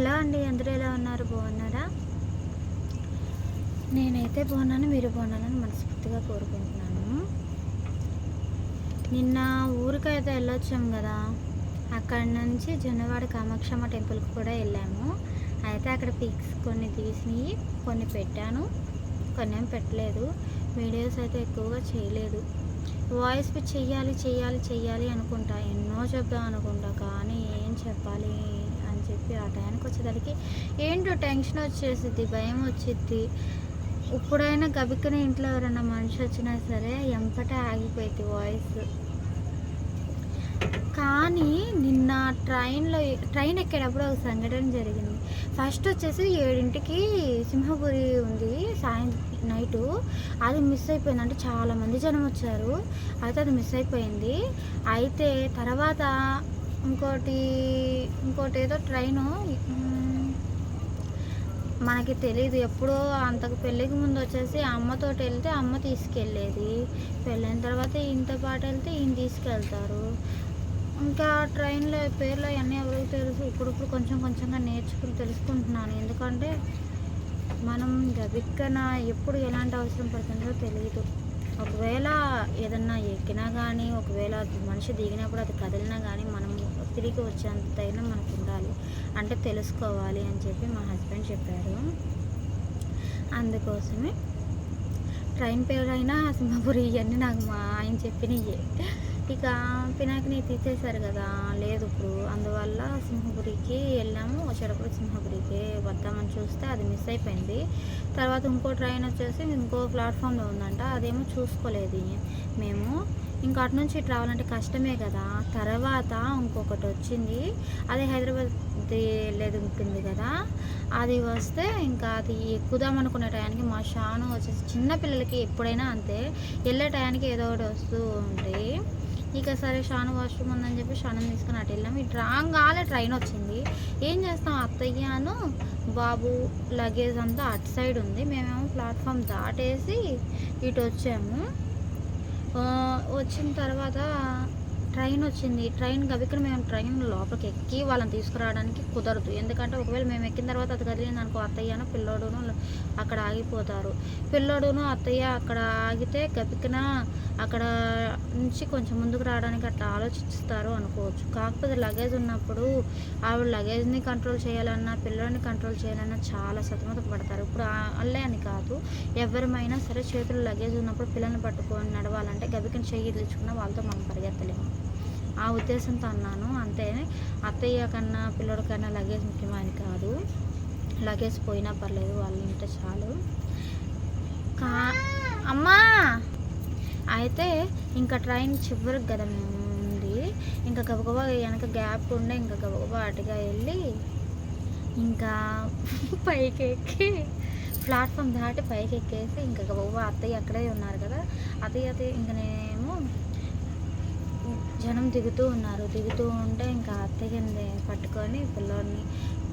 Hello అండి అందరూ ఎలా ఉన్నారు? బాగున్నారా? నేనైతే బాగున్నాను మీరు బాగున్నానని మనస్ఫూర్తిగా కోరుకుంటున్నాను. నిన్న ఊరికైతే వెళ్ళొచ్చాం కదా. అక్కడ నుంచి జొన్నవాడ కామాక్షమ్మ టెంపుల్కి కూడా వెళ్ళాము. అయితే అక్కడ పిక్స్ కొన్ని తీసి కొన్ని పెట్టాను. కొన్ని ఏం పెట్టలేదు. వీడియోస్ అయితే ఎక్కువగా చేయలేదు. వాయిస్ చెయ్యాలి చెయ్యాలి చెయ్యాలి అనుకుంటా. ఎన్నో చెప్దాం అనుకుంటా కానీ ఏం చెప్పాలి? చెప్పి ఆ టైంకి వచ్చేసరికి ఏంటో టెన్షన్ వచ్చేసిద్ది భయం వచ్చిద్ది. ఇప్పుడైనా గబిక్కన ఇంట్లో ఎవరైనా మనిషి వచ్చినా సరే ఎంపట ఆగిపోయింది వాయిస్. కానీ నిన్న ట్రైన్లో ట్రైన్ ఎక్కేటప్పుడు ఒక సంఘటన జరిగింది. ఫస్ట్ వచ్చేసి ఏడింటికి సింహపురి ఉంది సాయంత్రం నైటు. అది మిస్ అయిపోయింది అంటే చాలామంది జనం వచ్చారు. అయితే అది మిస్ అయిపోయింది. అయితే తర్వాత ఇంకోటి ఇంకోటి ఏదో ట్రైను మనకి తెలియదు ఎప్పుడో అంతకు పెళ్ళికి ముందు వచ్చేసి అమ్మతోటి వెళ్తే అమ్మ తీసుకెళ్ళేది. పెళ్ళైన తర్వాత ఈయనతో పాటు వెళ్తే ఈయన తీసుకెళ్తారు. ఇంకా ట్రైన్లో పేర్లు అవన్నీ ఎవరికి తెలుసు? ఇప్పుడిప్పుడు కొంచెం కొంచెంగా నేర్చుకుని తెలుసుకుంటున్నాను. ఎందుకంటే మనం గబిక్కన ఎప్పుడు ఎలాంటి అవసరం పడుతుందో తెలియదు ఒకవేళ ఏదన్నా ఎక్కినా కానీ ఒకవేళ మనిషి దిగినప్పుడు అది కదిలినా కానీ మనం తిరిగి వచ్చేంత ధైర్యం మనకు ఉండాలి. అంటే తెలుసుకోవాలి అని చెప్పి మా హస్బెండ్ చెప్పారు. అందుకోసమే ట్రైన్ పేరు అయినా సింహపురి ఇవన్నీ నాకు మా ఆయన చెప్పినవి ఇక పినాకిని తీసేశారు కదా లేదు ఇప్పుడు. అందువల్ల సింహపురికి వెళ్ళాము. వచ్చేటప్పుడు సింహపురికి వద్దామని చూస్తే అది మిస్ అయిపోయింది. తర్వాత ఇంకో ట్రైన్ వచ్చేసి ఇంకో ప్లాట్ఫామ్లో ఉందంట. అదేమో చూసుకోలేదు మేము ఇంకా అటు నుంచి ఇటు రావాలంటే కష్టమే కదా. తర్వాత ఇంకొకటి వచ్చింది. అది హైదరాబాద్ లేదు ఉంటుంది కదా. అది వస్తే ఇంకా అది ఎక్కుదాం అనుకునే టయానికి మా షాను వచ్చేసి చిన్నపిల్లలకి ఎప్పుడైనా అంతే వెళ్ళే టయానికి ఏదో ఒకటి వస్తూ ఉంటాయి ఇక సరే షాను వాష్రూమ్ ఉందని చెప్పి షాను తీసుకుని అటు వెళ్ళాము. ఇటు రాగానే ట్రైన్ వచ్చింది. ఏం చేస్తాం? అత్తయ్యను బాబు లగేజ్ అంతా అటు సైడ్ ఉంది. మేమేమో ప్లాట్ఫామ్ దాటేసి ఇటు వచ్చాము. వచ్చిన తర్వాత ట్రైన్ వచ్చింది. ట్రైన్ గబిక్కడ మేము ట్రైన్ లోపలికి ఎక్కి వాళ్ళని తీసుకురావడానికి కుదరదు. ఎందుకంటే ఒకవేళ మేము ఎక్కిన తర్వాత అది కదిలింది అనుకో అత్తయ్యను పిల్లోడును అక్కడ ఆగిపోతారు. పిల్లోడును అత్తయ్య అక్కడ ఆగితే గబికిన అక్కడ నుంచి కొంచెం ముందుకు రావడానికి అట్లా ఆలోచిస్తారు అనుకోవచ్చు. కాకపోతే లగేజ్ ఉన్నప్పుడు ఆవిడ లగేజ్ని కంట్రోల్ చేయాలన్నా పిల్లోడిని కంట్రోల్ చేయాలన్నా చాలా సతమత పడతారు. ఇప్పుడు అల్లే అని కాదు. ఎవరిమైనా సరే చేతులు లగేజ్ ఉన్నప్పుడు పిల్లల్ని పట్టుకొని నడవాలంటే గబికిన చెయ్యి తెచ్చుకున్న వాళ్ళతో మనం పరిగెత్తలేము. ఆ ఉద్దేశంతో అన్నాను. అంతే అత్తయ్య కన్నా పిల్లోడి కన్నా లగేజ్ ముఖ్యమని కాదు. లగేజ్ పోయినా పర్లేదు వాళ్ళు ఉంటే చాలు. కా అమ్మా! అయితే ఇంకా ట్రైన్ చివరికి కదా మేము ఉంది. ఇంకా గబగబా వెనక గ్యాప్ ఉండే ఇంకా గబగబా అటుగా వెళ్ళి ఇంకా పైకి ఎక్కి ప్లాట్ఫామ్ దాటి పైకి ఎక్కేసి ఇంకా గబగబా అత్తయ్య అక్కడే ఉన్నారు కదా. అత్తయ్య అత్తయ్య ఇంకా నేనేమో జనం దిగుతూ ఉన్నారు. దిగుతూ ఉంటే ఇంకా అత్తయ్యని పట్టుకొని పిల్లోడిని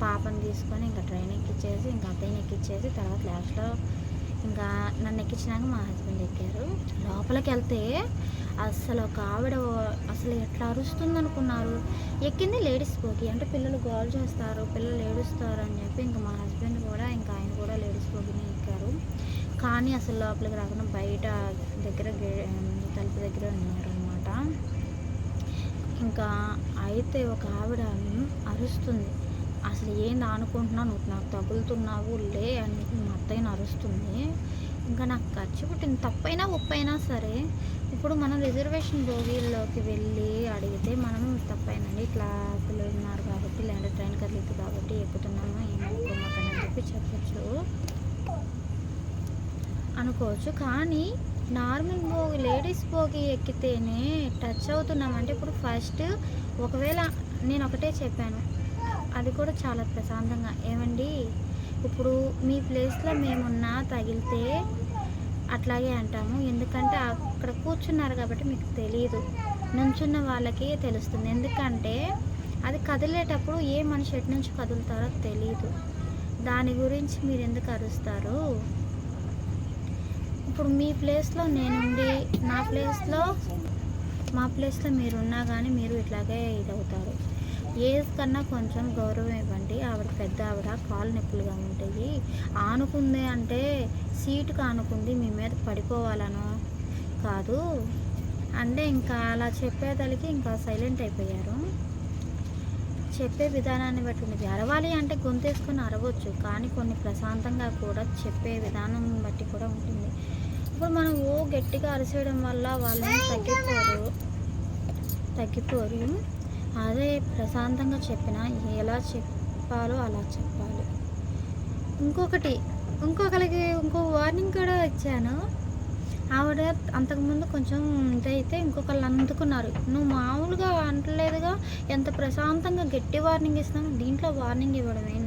పాపని తీసుకొని ఇంకా ట్రైన్ ఎక్కిచ్చేసి ఇంకా అత్తయ్యని ఎక్కిచ్చేసి తర్వాత లాస్ట్లో ఇంకా నన్ను ఎక్కించినాక మా హస్బెండ్ ఎక్కారు. లోపలికి వెళ్తే అసలు ఒక ఆవిడ అసలు ఎట్లా అరుస్తుంది అనుకున్నారు? ఎక్కింది లేడీస్ పోకి అంటే పిల్లలు గోల్ చేస్తారు పిల్లలు ఏడుస్తారు అని చెప్పి ఇంకా మా హస్బెండ్ కూడా ఇంకా ఆయన కూడా లేడీస్ పోకినే ఎక్కారు. కానీ అసలు లోపలికి రాకుండా బయట దగ్గర గే- తలుపు దగ్గర ఉన్నారు అనమాట ఇంకా అయితే ఒక ఆవిడ అరుస్తుంది. అసలు ఏంది అనుకుంటున్నావు నువ్వు నాకు తగులుతున్నావు లే అని మా అత్తయ్యను అరుస్తుంది. ఇంకా నాకు ఖర్చు పుట్టింది. తప్పైనా ఉప్పైనా సరే ఇప్పుడు మనం రిజర్వేషన్ బోగీల్లోకి వెళ్ళి అడిగితే మనం తప్పైనండి. ఇట్లా పిల్లలు ఉన్నారు కాబట్టి లేదంటే ట్రైన్ కదిలిద్దు కాబట్టి ఎక్కుతున్నాము ఏమనుకోమాకని చెప్పి చెప్పచ్చు. అనుకోవచ్చు. కానీ నార్మల్ బోగి లేడీస్ బోగి ఎక్కితేనే టచ్ అవుతున్నాం. అంటే ఇప్పుడు ఫస్ట్ ఒకవేళ నేను ఒకటే చెప్పాను. అది కూడా చాలా ప్రశాంతంగా. ఏమండి? ఇప్పుడు మీ ప్లేస్లో మేమున్నా తగిలితే అట్లాగే అంటాము. ఎందుకంటే అక్కడ కూర్చున్నారు కాబట్టి మీకు తెలియదు నుంచున్న వాళ్ళకి తెలుస్తుంది. ఎందుకంటే అది కదిలేటప్పుడు ఏ మనిషి ఎటు నుంచి కదులుతారో తెలియదు దాని గురించి మీరు ఎందుకు అరుస్తారు? ఇప్పుడు మీ ప్లేస్లో నేనుండి నా ప్లేస్లో మా ప్లేస్లో మీరు ఉన్నా కానీ మీరు ఇట్లాగే ఇదవుతారు. ఏజ్ కన్నా కొంచెం గౌరవం ఇవ్వండి. ఆవిడ పెద్ద ఆవిడ కాలు నొప్పులుగా ఉంటాయి. ఆనుకుంది అంటే సీటుకు ఆనుకుంది మీ మీద పడిపోవాలనో కాదు. అంటే ఇంకా అలా చెప్పేదలికి ఇంకా సైలెంట్ అయిపోయారు. చెప్పే విధానాన్ని బట్టి ఉంది అరవాలి అంటే గొంతేసుకొని అరవచ్చు కానీ కొన్ని ప్రశాంతంగా కూడా చెప్పే విధానం బట్టి కూడా ఉంటుంది. ఇప్పుడు మనం ఓ గట్టిగా అరిసేయడం వల్ల వాళ్ళని తగ్గిపోరు. తగ్గిపోరు. అదే ప్రశాంతంగా చెప్పిన ఎలా చెప్పాలో అలా చెప్పాలి. ఇంకొకటి ఇంకొకరికి ఇంకో వార్నింగ్ కూడా ఇచ్చాను. ఆవిడ అంతకుముందు కొంచెం ఇదైతే ఇంకొకళ్ళు అందుకున్నారు. నువ్వు మామూలుగా అంటలేదుగా ఎంత ప్రశాంతంగా గట్టి వార్నింగ్ ఇస్తున్నావు దీంట్లో వార్నింగ్ ఇవ్వడం ఏం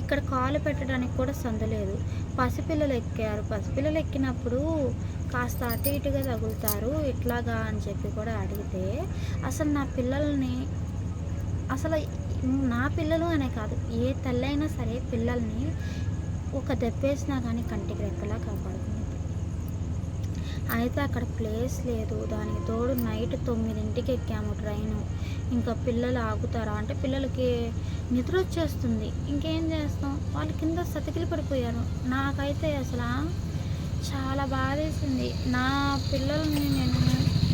ఇక్కడ కాలు పెట్టడానికి కూడా సందలేదు పసిపిల్లలు ఎక్కారు. పసిపిల్లలు ఎక్కినప్పుడు కాస్త అటు ఇటుగా తగులుతారు. ఇట్లాగా అని చెప్పి కూడా అడిగితే అసలు నా పిల్లల్ని అసలు నా పిల్లలు అనే కాదు ఏ తల్లైనా సరే పిల్లల్ని ఒక దెబ్బేసినా కానీ కంటికి రెక్కలా కాపాడుకుంది అయితే అక్కడ ప్లేస్ లేదు. దానికి తోడు నైట్ తొమ్మిదింటికి ఎక్కాము ట్రైను. ఇంకా పిల్లలు ఆగుతారా? అంటే పిల్లలకి నిద్ర వచ్చేస్తుంది. ఇంకేం చేస్తాం? వాళ్ళు కింద సతికిలు పడిపోయారు. నాకైతే అసలు చాలా బాధేసింది. నా పిల్లల్ని నేను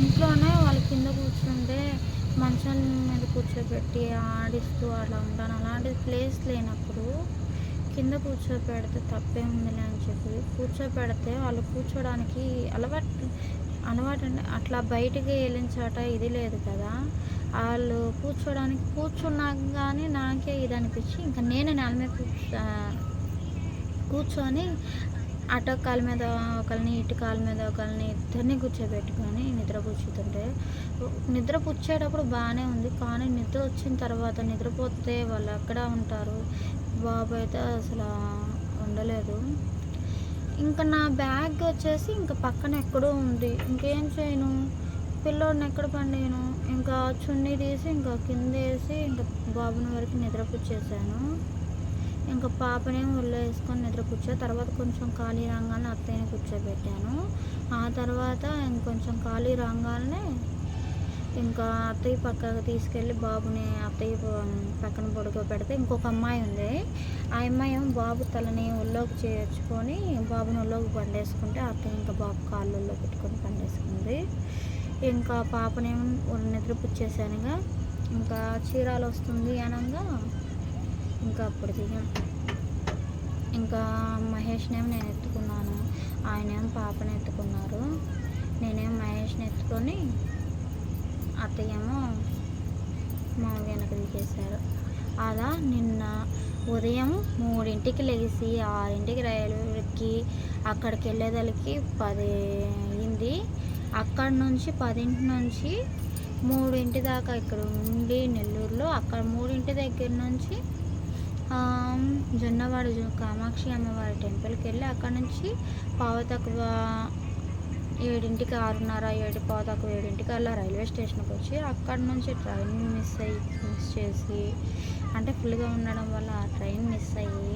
ఇంట్లోనే వాళ్ళ కింద కూర్చుంటే మంచం మీద కూర్చోబెట్టి ఆడిస్తూ అలా ఉంటాను అలాంటి ప్లేస్ లేనప్పుడు కింద కూర్చోపెడితే తప్పే ఉందిలే అని చెప్పి కూర్చోపెడితే వాళ్ళు కూర్చోడానికి అలవాటు అలవాటు అంటే అట్లా బయటికి వెళ్ళిన చోట ఇది లేదు కదా. వాళ్ళు కూర్చోడానికి కూర్చున్నా కానీ నాకే ఇది అనిపించి ఇంకా నేను నేల మీద కూర్చో కూర్చొని అటో కాలు మీద ఒకరిని ఇటు కాలు మీద ఒకరిని ఇద్దరిని కూర్చోబెట్టుకొని నిద్ర కూర్చుతుంటే నిద్ర పుచ్చేటప్పుడు బాగానే ఉంది. కానీ నిద్ర వచ్చిన తర్వాత నిద్రపోతే వాళ్ళు అక్కడ ఉంటారు? బాబు అయితే అసలు ఉండలేదు. ఇంకా నా బ్యాగ్ వచ్చేసి ఇంకా పక్కన ఎక్కడో ఉంది. ఇంకేం చేయను? పిల్లోడిని ఎక్కడ పండేను ఇంకా చున్నీ తీసి ఇంకా కింద వేసి ఇంకా బాబుని వరకు నిద్రపుచ్చేసాను. ఇంకా పాపనే ఒళ్ళో వేసుకొని నిద్ర కూర్చో తర్వాత కొంచెం ఖాళీ రాగానే అత్తయ్యని కూర్చోబెట్టాను. ఆ తర్వాత ఇంకొంచెం ఖాళీ రాగానే ఇంకా అత్తయ్య పక్కకు తీసుకెళ్ళి బాబుని అత్తయ్య పక్కన పడుకోబెడితే ఇంకొక అమ్మాయి ఉంది. ఆ అమ్మాయి ఏమో బాబు తలని ఒళ్ళోకి చేర్చుకొని బాబుని ఒళ్ళోకి పండేసుకుంటే అత్తయ్య ఇంకా బాబు కాళ్ళల్లో పెట్టుకొని పండేసుకుంది. ఇంకా పాపనేమో నిద్రపుచ్చేసానుగా. ఇంకా చీరాలు వస్తుంది అనగా. ఇంకా అప్పుడు దిగాం ఇంకా మహేష్నేమో నేను ఎత్తుకున్నాను. ఆయనేమో పాపని ఎత్తుకున్నారు. నేనేమో మహేష్ని ఎత్తుకొని అత్తయ్యేమో మా వెనక తీసేశారు అలా నిన్న ఉదయం మూడింటికి లేచి ఆరింటికి రైలుకి అక్కడికి వెళ్ళేదలికి పది అయింది. అక్కడి నుంచి పదింటి నుంచి మూడింటి దాకా ఇక్కడ ఉండి నెల్లూరులో అక్కడ మూడింటి దగ్గర నుంచి జొన్నవాడ కామాక్షి అమ్మవారి టెంపుల్కి వెళ్ళి అక్కడ నుంచి పావు తక్కువ ఏడింటికి ఆరున్నర ఏడు పాదాకు ఏడింటికి అలా రైల్వే స్టేషన్కి వచ్చి అక్కడ నుంచి ట్రైన్ మిస్ అయ్యి మిస్ చేసి అంటే ఫుల్గా ఉండడం వల్ల ఆ ట్రైన్ మిస్ అయ్యి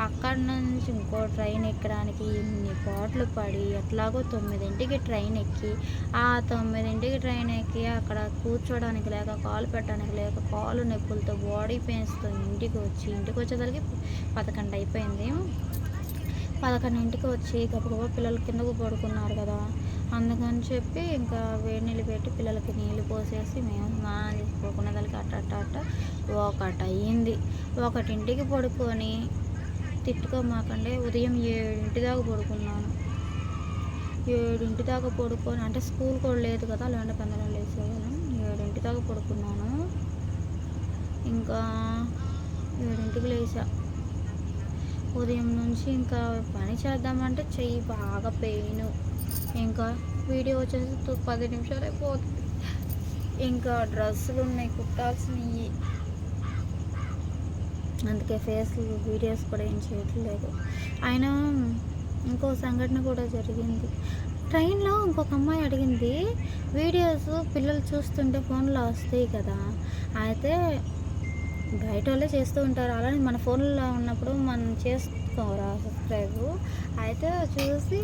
అక్కడ నుంచి ఇంకో ట్రైన్ ఎక్కడానికి ఇన్ని పాటలు పడి ఎట్లాగో తొమ్మిదింటికి ట్రైన్ ఎక్కి ఆ తొమ్మిదింటికి ట్రైన్ ఎక్కి అక్కడ కూర్చోడానికి లేక కాలు పెట్టడానికి లేక కాలు నొప్పులతో బాడీ పెయిన్స్తో ఇంటికి వచ్చి ఇంటికి వచ్చేసరికి పదకొండు అయిపోయింది. పదకొండింటికి వచ్చి గబగబా పిల్లలు కిందకు పడుకున్నారు కదా అందుకని చెప్పి ఇంకా వేడి నీళ్ళు పెట్టి పిల్లలకి నీళ్ళు పోసేసి మేము స్నానం చేసుకోకుండా దానికి అట్ట అట్ట అట్ట ఒకటి అయ్యింది. ఒకటింటికి పడుకొని తిట్టుకోమాకండి ఉదయం ఏడింటి దాకా పడుకున్నాను. ఏడింటి దాకా పడుకొని అంటే స్కూల్ కూడా లేదు కదా లేదంటే పెందలం లేసేవాళ్ళం ఏడింటి దాకా పడుకున్నాను. ఇంకా ఏడింటికి లేచా. ఉదయం నుంచి ఇంకా పని చేద్దామంటే చెయ్యి బాగా పెయిన్. ఇంకా వీడియో వచ్చేసి పది నిమిషాలు అయిపోతుంది. ఇంకా డ్రెస్సులు ఉన్నాయి కుట్టాల్సినవి. అందుకే ఫేస్ వీడియోస్ కూడా ఏం చేయట్లేదు. ఆయన ఇంకో సంఘటన కూడా జరిగింది. ట్రైన్లో ఇంకొక అమ్మాయి అడిగింది వీడియోస్ పిల్లలు చూస్తుంటే ఫోన్లో వస్తాయి కదా అయితే బయట వాళ్ళే చేస్తూ ఉంటారు. అలానే మన ఫోన్లో ఉన్నప్పుడు మనం చేసుకోరా సబ్స్క్రైబ్? అయితే చూసి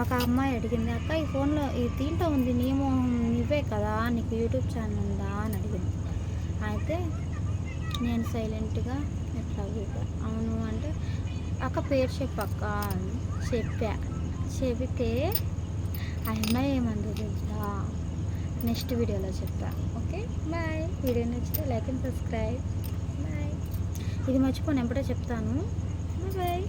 ఒక అమ్మాయి అడిగింది అక్క ఈ ఫోన్లో ఈ దీంట్లో ఉంది నీమో నువ్వే కదా నీకు యూట్యూబ్ ఛానల్ ఉందా? అని అడిగింది. అయితే నేను సైలెంట్గా ఎట్లా అవును అంటే అక్క పేరు చెప్పక్క అని చెప్పా. చెబితే ఆ అమ్మాయి ఏమంది తెలుసా? నెక్స్ట్ వీడియోలో చెప్తా ఓకే బాయ్. వీడియో నచ్చితే లైక్ అండ్ సబ్స్క్రైబ్. బాయ్. ఇది మర్చిపోను ఎప్పుడో చెప్తాను. బాయ్.